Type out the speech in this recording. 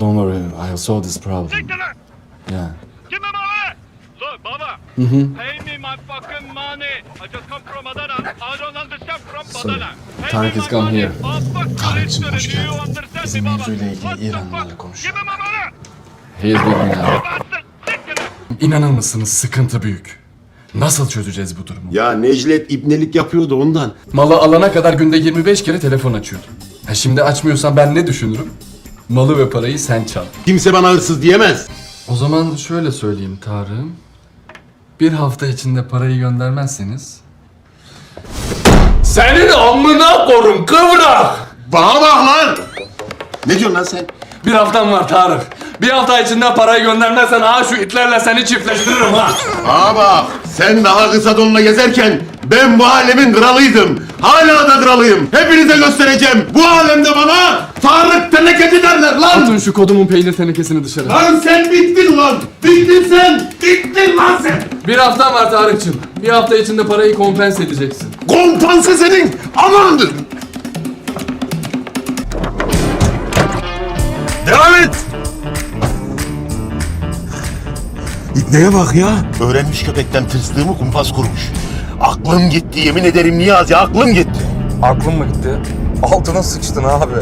Don't worry, I solve this problem. Siktir lan! Yeah. Give me money! Look, Baba. Pay me my fucking money. I just come from Adana. I don't understand from Sorry. Adana. Pay Tarık me my come money. here. Fuck Tarık'cığım, you, hoş Do you geldin. understand Bizim me, Baba? mevzuyla ilgili What the İranlılarla fuck? konuşuyor. Give me my money! He is with me now. Bastard! Siktir lan! İnanır mısınız sıkıntı büyük. Nasıl çözeceğiz bu durumu? Ya Neclet ibnelik yapıyordu ondan. Malı alana kadar günde 25 kere telefon açıyordu. Ha şimdi açmıyorsan ben ne düşünürüm? Malı ve parayı sen çal. Kimse bana hırsız diyemez. O zaman şöyle söyleyeyim Tarık'ım. Bir hafta içinde parayı göndermezseniz... Senin amına korun kıvrak! Bana bak lan! Ne diyorsun lan sen? Bir haftan var Tarık. Bir hafta içinde parayı göndermezsen ha şu itlerle seni çiftleştiririm ha. Bana bak! Sen daha kısa donla gezerken ben bu alemin kralıydım. Hala da kralıyım. Hepinize göstereceğim. Bu alemde bana Tarık tenekeci derler lan! Atın şu kodumun peynir tenekesini dışarı. Lan sen bittin lan! Bittin sen! Bittin lan sen! Bir haftan var Tarık'cığım. Bir hafta içinde parayı kompense edeceksin. Kompanse senin! Aman! Devam et! İpneye bak ya. Öğrenmiş köpekten tırstığımı kumpas kurmuş. Aklım gitti yemin ederim Niyazi aklım gitti. Aklım mı gitti? Altına sıçtın abi.